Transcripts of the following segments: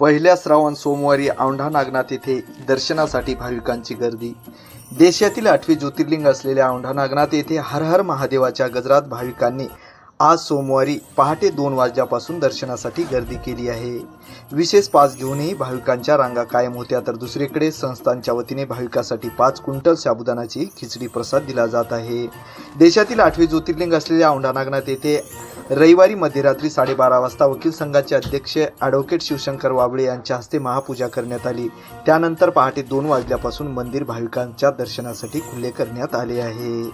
पहिल्या श्रावण सोमवारी औंढा नागनाथ येथे दर्शनासाठी भाविकांची गर्दी. देशातील आठवे ज्योतिर्लिंग असलेल्या औंढा नागनाथ येथे हर हर महादेवाच्या गजरात भाविकांनी आज सोमवारी पहाटे दोन वाजल्यापासून दर्शनासाठी गर्दी केली आहे. विशेष पास घेऊनही भाविकांच्या रांगा कायम होत्या तर दुसरीकडे संस्थांच्या वतीने भाविकांसाठी पाच क्विंटल साबुदानाची खिचडी प्रसाद दिला जात आहे. देशातील आठवे ज्योतिर्लिंग असलेल्या औंढा नागनाथ येथे रविवारी मध्यरात्री साडेबारा वाजता वकील संघाचे अध्यक्ष ॲडव्होकेट शिवशंकर वाबळे यांच्या हस्ते महापूजा करण्यात आली. त्यानंतर पहाटे दोन वाजल्यापासून मंदिर भाविकांच्या दर्शनासाठी खुले करण्यात आले आहे.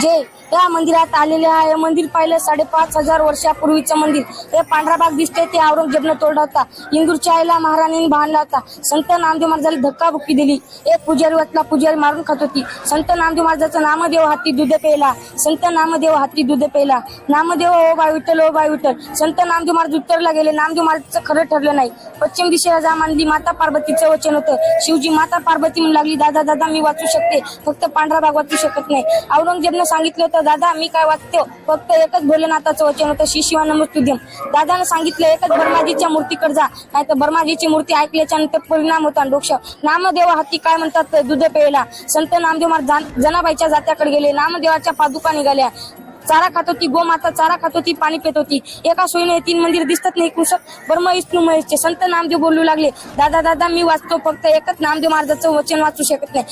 जे या मंदिरात आलेले आहे. मंदिर पाहिलं साडेपाच हजार वर्षापूर्वीचं मंदिर. हे पांढरा भाग दिसते ते औरंगजेबनं तोडला होता. इंदूरच्या आईला महाराणीने बांधला होता. संत नामदेव महाराजाला धक्काबुक्की दिली. एक पुजारी वाचला पुजारी मारून खात होती. संत नामदेव महाराजाचं नामदेव हाती दूध पेला संत नामदेव हाती दूध पेला नामदेव ओ बाय विठ्ठल ओ बाय विठ्ठल संत नामदेव महाराज उत्तरला गेले. नामदेव महाराजचं खरं ठरलं नाही. पश्चिम दिशेला जा मानली माता पार्वतीचं वचन होतं. शिवजी माता पार्वती म्हणू लागली दादा दादा मी वाचू शकते. फक्त पांढरा भाग वाचू शकत नाही. औरंगजेबनं सांगितलं होतं दादा मी काय वाचतो? फक्त एकच भोलेनाथाचं वचन होतं श्री शिवान मृत्यू दादानं सांगितलं एकच ब्रह्माजीच्या मूर्तीकडे जा. नाही तर मूर्ती ऐकल्याच्या नंतर परिणाम होता डोक्ष नामदेव हाती काय म्हणतात दुध पेला संत नामदेव जान- जनाबाईच्या जात्याकडे गेले. नामदेवाच्या पादुका निघाल्या. चारा खात होती गोमाता चारा खात होती पाणी पित होती. एका सोयीने तीन मंदिर दिसतात नाही कृषक ब्रह्म विष्णू महेशचे संत नामदेव बोलू लागले. दादा दादा मी वाचतो फक्त एकच नामदेव महाराजाचं वचन वाचू शकत नाही.